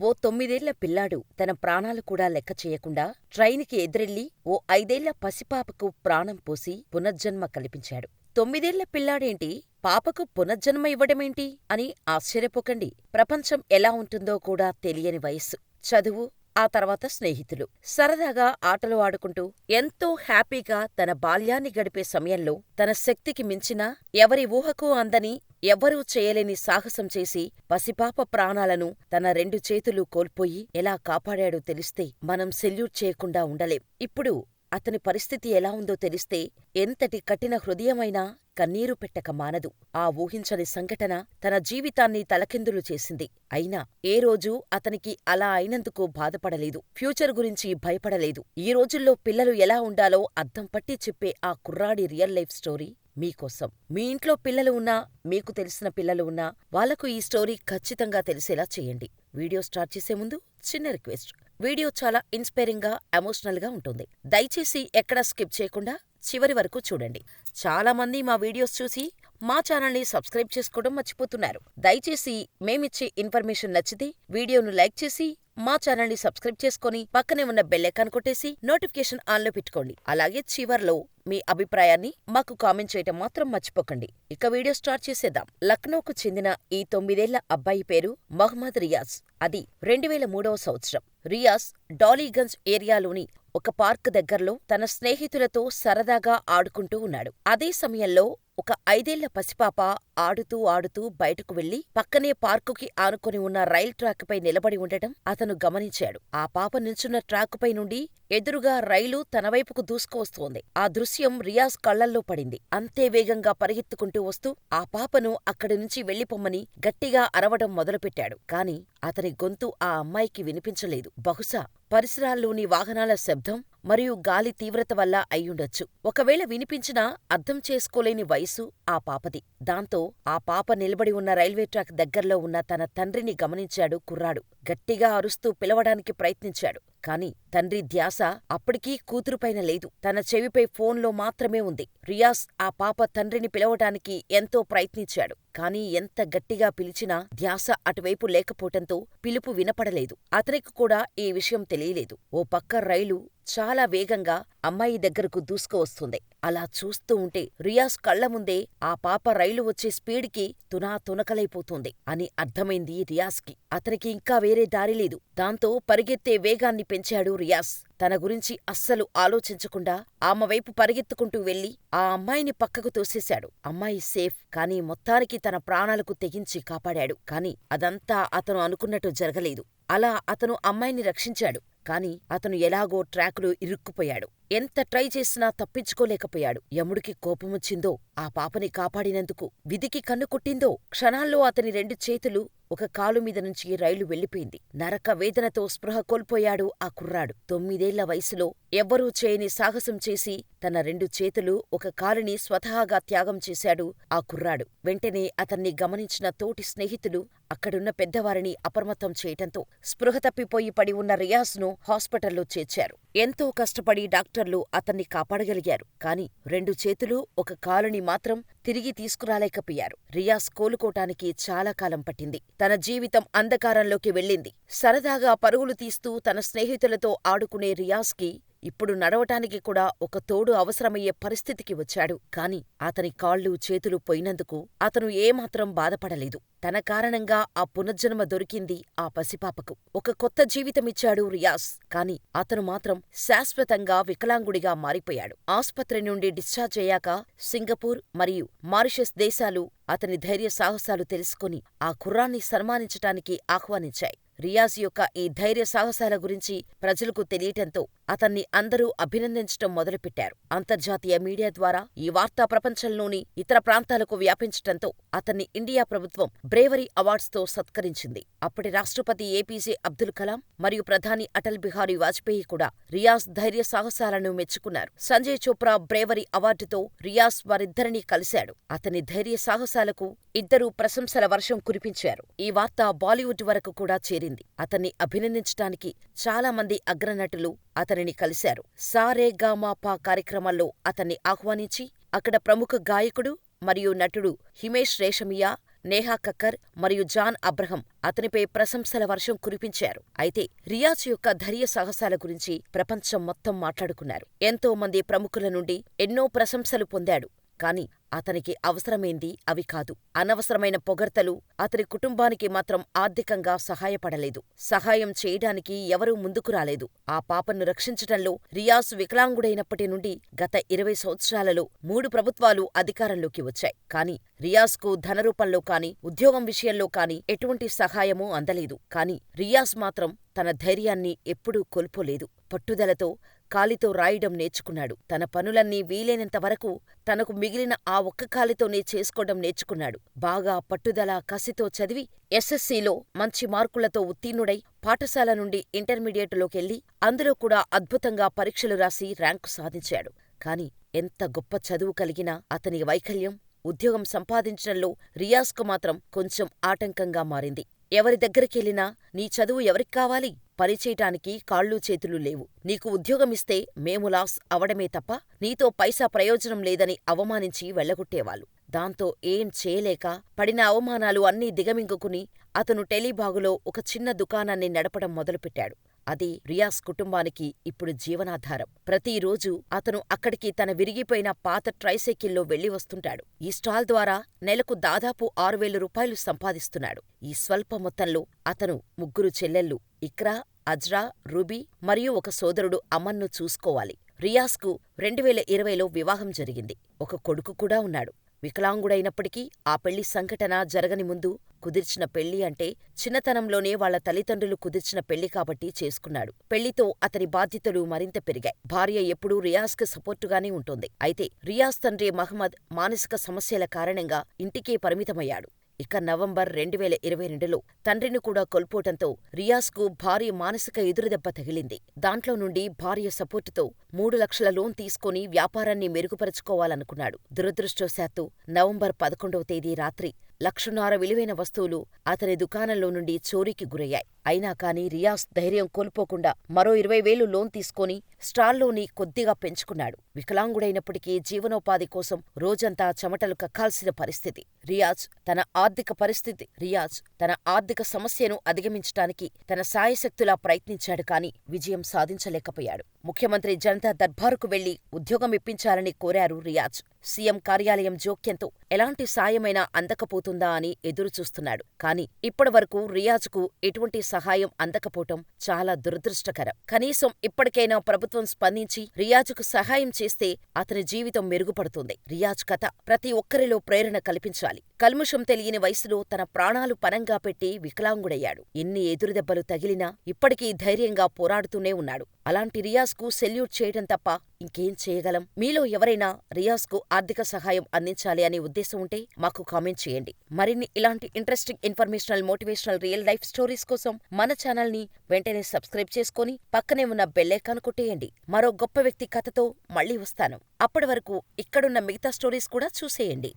ఓ తొమ్మిదేళ్ళ పిల్లాడు తన ప్రాణాలు కూడా లెక్క చేయకుండా ట్రైనుకి ఎదురెళ్ళి ఓ ఐదేళ్ళ పసిపాపకు ప్రాణం పోసి పునర్జన్మ కల్పించాడు. తొమ్మిదేళ్ళ పిల్లాడేంటి పాపకు పునర్జన్మ ఇవ్వడమేంటి అని ఆశ్చర్యపోకండి. ప్రపంచం ఎలా ఉంటుందో కూడా తెలియని వయస్సు. చదువు, ఆ తర్వాత స్నేహితులు. సరదాగా ఆటలు ఆడుకుంటూ ఎంతో హ్యాపీగా తన బాల్యాన్ని గడిపే సమయంలో తన శక్తికి మించిన, ఎవరి ఊహకూ అందని, ఎవ్వరూ చేయలేని సాహసం చేసి పసిపాప ప్రాణాలను తన రెండు చేతులూ కోల్పోయి ఎలా కాపాడాడో తెలిస్తే మనం సెల్యూట్ చేయకుండా ఉండలేం. ఇప్పుడు అతని పరిస్థితి ఎలా ఉందో తెలిస్తే ఎంతటి కఠిన హృదయమైనా కన్నీరు పెట్టక మానదు. ఆ ఊహించని సంఘటన తన జీవితాన్ని తలకిందులు చేసింది. అయినా ఏ రోజూ అతనికి అలా అయినందుకు బాధపడలేదు. ఫ్యూచర్ గురించి భయపడలేదు. ఈ రోజుల్లో పిల్లలు ఎలా ఉండాలో అద్దం పట్టి చెప్పే ఆ కుర్రాడి రియల్ లైఫ్ స్టోరీ మీకోసం. మీ ఇంట్లో పిల్లలు ఉన్నా, మీకు తెలిసిన పిల్లలు ఉన్నా వాళ్ళకు ఈ స్టోరీ ఖచ్చితంగా తెలిసేలా చేయండి. వీడియో స్టార్ట్ చేసే ముందు చిన్న రిక్వెస్ట్. వీడియో చాలా ఇన్స్పైరింగ్గా, ఎమోషనల్గా ఉంటుంది. దయచేసి ఎక్కడా స్కిప్ చేయకుండా చివరి వరకు చూడండి. చాలా మంది మా వీడియోస్ చూసి మా ఛానల్ని సబ్స్క్రైబ్ చేసుకోవడం మర్చిపోతున్నారు. దయచేసి మేమిచ్చే ఇన్ఫర్మేషన్ నచ్చితే వీడియోను లైక్ చేసి మా ఛానల్ని సబ్స్క్రైబ్ చేసుకొని పక్కనే ఉన్న బెల్ ఐకాన్ కొట్టేసి నోటిఫికేషన్ ఆన్లో పెట్టుకోండి. అలాగే చివర్లో మీ అభిప్రాయాన్ని మాకు కామెంట్ చేయటం మాత్రం మర్చిపోకండి. ఇక వీడియో స్టార్ట్ చేసేద్దాం. లక్నోకు చెందిన ఈ తొమ్మిదేళ్ళ అబ్బాయి పేరు మహ్మద్ రియాజ్. అది రెండువేల మూడవ సంవత్సరం. రియాజ్ డాలీగంజ్ ఏరియాలోని ఒక పార్క్ దగ్గరలో తన స్నేహితులతో సరదాగా ఆడుకుంటూ ఉన్నాడు. అదే సమయంలో ఒక ఐదేళ్ళ పసిపాప ఆడుతూ ఆడుతూ బయటకు వెళ్ళి పక్కనే పార్కుకి ఆనుకొని ఉన్న రైల్ ట్రాకుపై నిలబడి ఉండటం అతను గమనించాడు. ఆ పాప నిల్చున్న ట్రాకుపై నుండి ఎదురుగా రైలు తనవైపుకు దూసుకువస్తోంది. ఆ దృశ్యం రియాజ్ కళ్ళల్లో పడింది. అంతే వేగంగా పరిగెత్తుకుంటూ వస్తూ ఆ పాపను అక్కడి నుంచి వెళ్ళిపొమ్మని గట్టిగా అరవడం మొదలుపెట్టాడు. కాని అతని గొంతు ఆ అమ్మాయికి వినిపించలేదు. బహుశా పరిసరాల్లోని వాహనాల శబ్దం మరియు గాలి తీవ్రత వల్ల అయ్యుండొచ్చు. ఒకవేళ వినిపించినా అర్థం చేసుకోలేని వయసు ఆ పాపది. దాంతో ఆ పాప నిలబడి ఉన్న రైల్వే ట్రాక్ దగ్గర్లో ఉన్న తన తండ్రిని గమనించాడు కుర్రాడు. గట్టిగా అరుస్తూ పిలవడానికి ప్రయత్నించాడు. కాని తండ్రి ధ్యాస అప్పటికీ కూతురుపైన లేదు. తన చెవిపై ఫోన్లో మాత్రమే ఉంది. రియాజ్ ఆ పాప తండ్రిని పిలవటానికి ఎంతో ప్రయత్నించాడు. కానీ ఎంత గట్టిగా పిలిచినా ధ్యాస అటువైపు లేకపోవటంతో పిలుపు వినపడలేదు. అతనికి కూడా ఈ విషయం తెలియలేదు. ఓ పక్క రైలు చాలా వేగంగా అమ్మాయి దగ్గరకు దూసుకువస్తుంది. అలా చూస్తూ ఉంటే రియాజ్ కళ్ళముందే ఆ పాప రైలు వచ్చే స్పీడుకి తునా తునకలైపోతుంది అని అర్థమైంది రియాజ్కి. అతనికి ఇంకా వేరే దారిలేదు. దాంతో పరిగెత్తే వేగాన్ని పెంచాడు రియాజ్. తన గురించి అస్సలు ఆలోచించకుండా ఆమెవైపు పరిగెత్తుకుంటూ వెళ్ళి ఆ అమ్మాయిని పక్కకు తోసేశాడు. అమ్మాయి సేఫ్. కాని మొత్తానికి తన ప్రాణాలకు తెగించి కాపాడాడు. కాని అదంతా అతను అనుకున్నట్టు జరగలేదు. అలా అతను అమ్మాయిని రక్షించాడు. కాని అతను ఎలాగో ట్రాకులో ఇరుక్కుపోయాడు. ఎంత ట్రై చేసినా తప్పించుకోలేకపోయాడు. యముడికి కోపమొచ్చిందో, ఆ పాపని కాపాడినందుకు విధికి కన్ను కొట్టిందో, క్షణాల్లో అతని రెండు చేతులు ఒక కాలు మీద నుంచి రైలు వెళ్ళిపోయింది. నరక వేదనతో స్పృహ కోల్పోయాడు ఆ కుర్రాడు. తొమ్మిదేళ్ళ వయసులో ఎవ్వరూ చేయని సాహసం చేసి తన రెండు చేతులు, ఒక కాలుని స్వతహాగా త్యాగం చేశాడు ఆ కుర్రాడు. వెంటనే అతన్ని గమనించిన తోటి స్నేహితులు అక్కడున్న పెద్దవారిని అప్రమత్తం చేయటంతో స్పృహ తప్పిపోయి పడి ఉన్న రియాజ్ను హాస్పిటల్లో చేర్చారు. ఎంతో కష్టపడి డాక్టర్లు అతన్ని కాపాడగలిగారు. కాని రెండు చేతులు, ఒక కాలుని మాత్రం తిరిగి తీసుకురాలేకపోయారు. రియాజ్ కోలుకోటానికి చాలా కాలం పట్టింది. తన జీవితం అంధకారంలోకి వెళ్ళింది. సరదాగా పరుగులు తీస్తూ తన స్నేహితులతో ఆడుకునే రియాజ్కి ఇప్పుడు నడవటానికి కూడా ఒక తోడు అవసరమయ్యే పరిస్థితికి వచ్చాడు. కాని అతని కాళ్ళు, చేతులు పోయినందుకు అతను ఏమాత్రం బాధపడలేదు. తన కారణంగా ఆ పునర్జన్మ దొరికింది ఆ పసిపాపకు. ఒక కొత్త జీవితమిచ్చాడు రియాజ్. కాని అతను మాత్రం శాశ్వతంగా వికలాంగుడిగా మారిపోయాడు. ఆస్పత్రి నుండి డిశ్చార్జ్ అయ్యాక సింగపూర్ మరియు మారిషస్ దేశాలు అతని ధైర్య సాహసాలు తెలుసుకొని ఆ కుర్రాన్ని సన్మానించటానికి ఆహ్వానించాయి. రియాజ్ యొక్క ఈ ధైర్య సాహసాల గురించి ప్రజలకు తెలియటంతో అతన్ని అందరూ అభినందించటం మొదలుపెట్టారు. అంతర్జాతీయ మీడియా ద్వారా ఈ వార్తా ప్రపంచంలోని ఇతర ప్రాంతాలకు వ్యాపించటంతో అతన్ని ఇండియా ప్రభుత్వం బ్రేవరీ అవార్డ్స్తో సత్కరించింది. అప్పటి రాష్ట్రపతి ఏపీజే అబ్దుల్ కలాం మరియు ప్రధాని అటల్ బిహారీ వాజ్పేయి కూడా రియాజ్ ధైర్య సాహసాలను మెచ్చుకున్నారు. సంజయ్ చోప్రా బ్రేవరీ అవార్డుతో రియాజ్ వారిద్దరినీ కలిశాడు. అతని ధైర్య సాహసాలకు ఇద్దరూ ప్రశంసల వర్షం కురిపించారు. ఈ వార్త బాలీవుడ్ వరకు కూడా చేరింది. అతన్ని అభినందించటానికి చాలామంది అగ్రనటులు అతనిని కలిశారు. సా రే మా పా కార్యక్రమాల్లో అతన్ని ఆహ్వానించి అక్కడ ప్రముఖ గాయకుడు మరియు నటుడు హిమేష్ రేషమియా, నేహా కక్కర్ మరియు జాన్ అబ్రహం అతనిపై ప్రశంసల వర్షం కురిపించారు. అయితే రియాజ్ యొక్క ధైర్య సాహసాల గురించి ప్రపంచం మొత్తం మాట్లాడుకున్నారు. ఎంతో మంది ప్రముఖుల నుండి ఎన్నో ప్రశంసలు పొందాడు. కాని అతనికి అవసరమైంది అవి కాదు. అనవసరమైన పొగడ్తలు అతని కుటుంబానికి మాత్రం ఆర్థికంగా సహాయపడలేదు. సహాయం చేయడానికి ఎవరూ ముందుకు రాలేదు. ఆ పాపను రక్షించటంలో రియాజ్ వికలాంగుడైనప్పటి నుండి గత ఇరవై సంవత్సరాలలో మూడు ప్రభుత్వాలు అధికారంలోకి వచ్చాయి. కాని రియాజ్కు ధనరూపంలో కాని, ఉద్యోగం విషయంలో కాని ఎటువంటి సహాయమూ అందలేదు. కాని రియాజ్ మాత్రం తన ధైర్యాన్ని ఎప్పుడూ కోల్పోలేదు. పట్టుదలతో కాలితో రాయడం నేర్చుకున్నాడు. తన పనులన్నీ వీలైనంత వరకు తనకు మిగిలిన ఆ ఒక్క కాలితోనే చేసుకోవడం నేర్చుకున్నాడు. బాగా పట్టుదల, కసితో చదివి ఎస్ఎస్సీలో మంచి మార్కులతో ఉత్తీర్ణుడై పాఠశాల నుండి ఇంటర్మీడియటులోకెళ్ళి అందులో కూడా అద్భుతంగా పరీక్షలు రాసి ర్యాంకు సాధించాడు. కాని ఎంత గొప్ప చదువు కలిగినా అతని వైకల్యం ఉద్యోగం సంపాదించడంలో రియాజ్కు మాత్రం కొంచెం ఆటంకంగా మారింది. ఎవరి దగ్గరికెళ్ళినా నీ చదువు ఎవరిక్కావాలి? పనిచేయటానికి కాళ్ళూ చేతులూ లేవు. నీకు ఉద్యోగమిస్తే మేము లాస్ అవడమే తప్ప నీతో పైసా ప్రయోజనం లేదని అవమానించి వెళ్ళగొట్టేవాళ్ళు. దాంతో ఏం చేయలేక పడిన అవమానాలు అన్నీ దిగమింగుకుని అతను టెలీబాగులో ఒక చిన్న దుకాణాన్ని నడపడం మొదలుపెట్టాడు. అది రియాజ్ కుటుంబానికి ఇప్పుడు జీవనాధారం. ప్రతిరోజూ అతను అక్కడికి తన విరిగిపోయిన పాత ట్రైసైకిల్లో వెళ్ళి వస్తుంటాడు. ఈ స్టాల్ ద్వారా నెలకు దాదాపు ఆరువేల రూపాయలు సంపాదిస్తున్నాడు. ఈ స్వల్ప మొత్తంలో అతను ముగ్గురు చెల్లెళ్ళు ఇక్రా, అజ్రా, రుబీ మరియు ఒక సోదరుడు అమన్ను చూసుకోవాలి. రియాజ్కు రెండువేల ఇరవైలో వివాహం జరిగింది. ఒక కొడుకు కూడా ఉన్నాడు. వికలాంగుడైనప్పటికీ ఆ పెళ్ళి సంఘటన జరగని ముందు కుదిర్చిన పెళ్ళి అంటే చిన్నతనంలోనే వాళ్ళ తల్లిదండ్రులు కుదిర్చిన పెళ్ళి కాబట్టి చేసుకున్నాడు. పెళ్ళితో అతని బాధ్యతలు మరింత పెరిగాయి. భార్య ఎప్పుడూ రియాజ్కి సపోర్టుగానే ఉంటుంది. అయితే రియాజ్ తండ్రి మహ్మద్ మానసిక సమస్యల కారణంగా ఇంటికే పరిమితమయ్యాడు. ఇక నవంబర్ రెండువేల ఇరవై రెండులో తండ్రిని కూడా కోల్పోవటంతో రియాజ్కు భారీ మానసిక ఎదురుదెబ్బ తగిలింది. దాంట్లో నుండి భార్య సపోర్టుతో మూడు లక్షల లోన్ తీసుకుని వ్యాపారాన్ని మెరుగుపరుచుకోవాలనుకున్నాడు దురదృష్టవశాత్తు నవంబర్ పదకొండవ తేదీ రాత్రి లక్షన్నర విలువైన వస్తువులు అతని దుకాణంలో నుండి చోరీకి గురయ్యాయి. అయినా కాని రియాజ్ ధైర్యం కోల్పోకుండా మరో ఇరవై వేలు లోన్ తీసుకొని స్టాల్లోని కొద్దిగా పెంచుకున్నాడు. వికలాంగుడైనప్పటికీ జీవనోపాధి కోసం రోజంతా చెమటలు కక్కాల్సిన పరిస్థితి. రియాజ్ తన ఆర్థిక పరిస్థితి రియాజ్ తన ఆర్థిక సమస్యను అధిగమించటానికి తన సాయశక్తులా ప్రయత్నించాడు కాని విజయం సాధించలేకపోయాడు. ముఖ్యమంత్రి జనతా దర్బారుకు వెళ్ళి ఉద్యోగం ఇప్పించాలని కోరారు రియాజ్. సీఎం కార్యాలయం జోక్యంతో ఎలాంటి సాయమైనా అందకపోతుందా అని ఎదురుచూస్తున్నాడు. కాని ఇప్పటివరకు రియాజ్కు ఎటువంటి సహాయం అందకపోవటం చాలా దురదృష్టకరం. కనీసం ఇప్పటికైనా ప్రభుత్వం స్పందించి రియాజ్కు సహాయం చేస్తే అతని జీవితం మెరుగుపడుతుంది. రియాజ్ కథ ప్రతి ఒక్కరిలో ప్రేరణ కల్పించాలి. కల్ముషం తెలియని వయసులో తన ప్రాణాలు పనంగా పెట్టి వికలాంగుడయ్యాడు. ఎన్ని ఎదురుదెబ్బలు తగిలినా ఇప్పటికీ ధైర్యంగా పోరాడుతూనే ఉన్నాడు. అలాంటి రియాజ్కు సెల్యూట్ చేయటం తప్ప ఇంకేం చేయగలం? మీలో ఎవరైనా రియాజ్కు ఆర్థిక సహాయం అందించాలి అనే ఉద్దేశం ఉంటే మాకు కామెంట్ చేయండి. మరిన్ని ఇలాంటి interesting informational motivational real life stories కోసం మన ఛానల్ని వెంటనే సబ్స్క్రైబ్ చేసుకొని పక్కనే ఉన్న బెల్లైకాన్ కొట్టేయండి. మరో గొప్ప వ్యక్తి కథతో మళ్ళీ వస్తాను. అప్పటి వరకు ఇక్కడున్న మిగతా స్టోరీస్ కూడా చూసేయండి.